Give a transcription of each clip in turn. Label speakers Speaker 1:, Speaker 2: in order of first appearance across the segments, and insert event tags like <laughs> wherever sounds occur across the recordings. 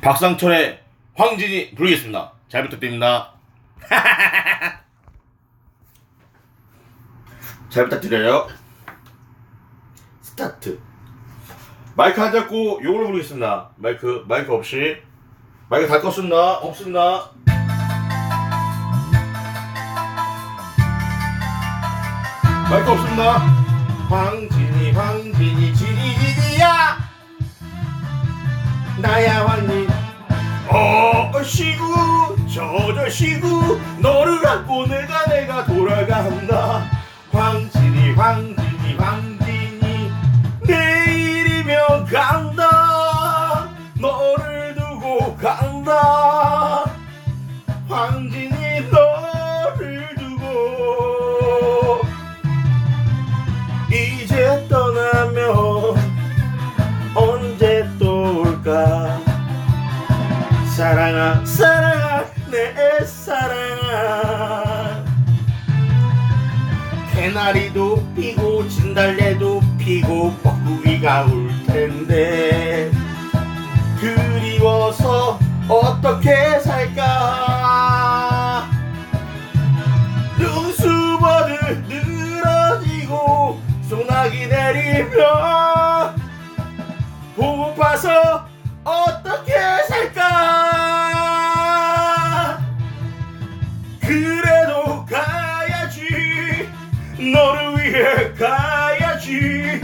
Speaker 1: 박상철의 황진이 부르겠습니다. 잘 부탁드립니다. <laughs> 잘 부탁드려요. 스타트. 마이크 안 잡고 요걸 부르겠습니다. 마이크 마이크 없이 마이크 다 껐습니다. 없습니다. 마이크 없습니다. 황진이 황진이 지리지리야 나야 저저 시구 너를 갖고 내가 내가 돌아간다. 황진이 황진이 황진이 내일이면 간다. 너를 두고 간다. 황진이 너를 두고 이제 떠나면 언제 또 올까? 사랑아 사랑아 내 사랑아 개나리도 피고 진달래도 피고 뻐꾸기가 울 텐데 그리워서 어떻게 살까? 눈수버들 늘어지고 소나기 내리면 보고파서 어떻게 위해 가야지.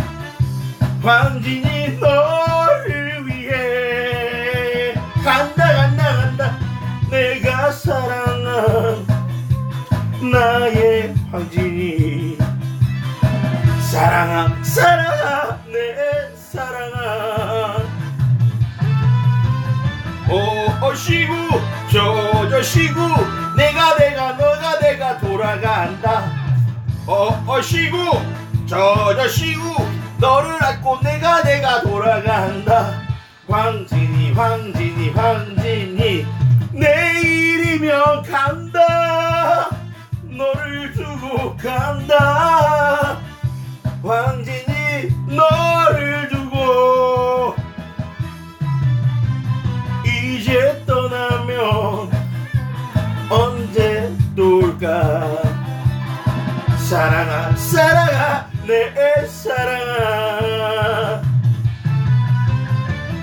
Speaker 1: 황진이 너를 위해. 간다 간다 간다. 내가 사랑한 나의 황진이. 사랑아 사랑아 내 사랑아 오 시구 저저 시구 내가 내가 너가 내가 돌아간다 어 시구 저저 시구 너를 안고 내가 내가 돌아간다. 황진이 황진이 황진이 사랑아 사랑아 내 사랑아.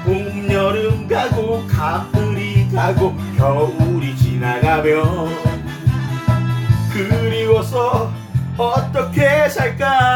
Speaker 1: 봄 여름 가고 가을이 가고 겨울이 지나가면 그리워서 어떻게 살까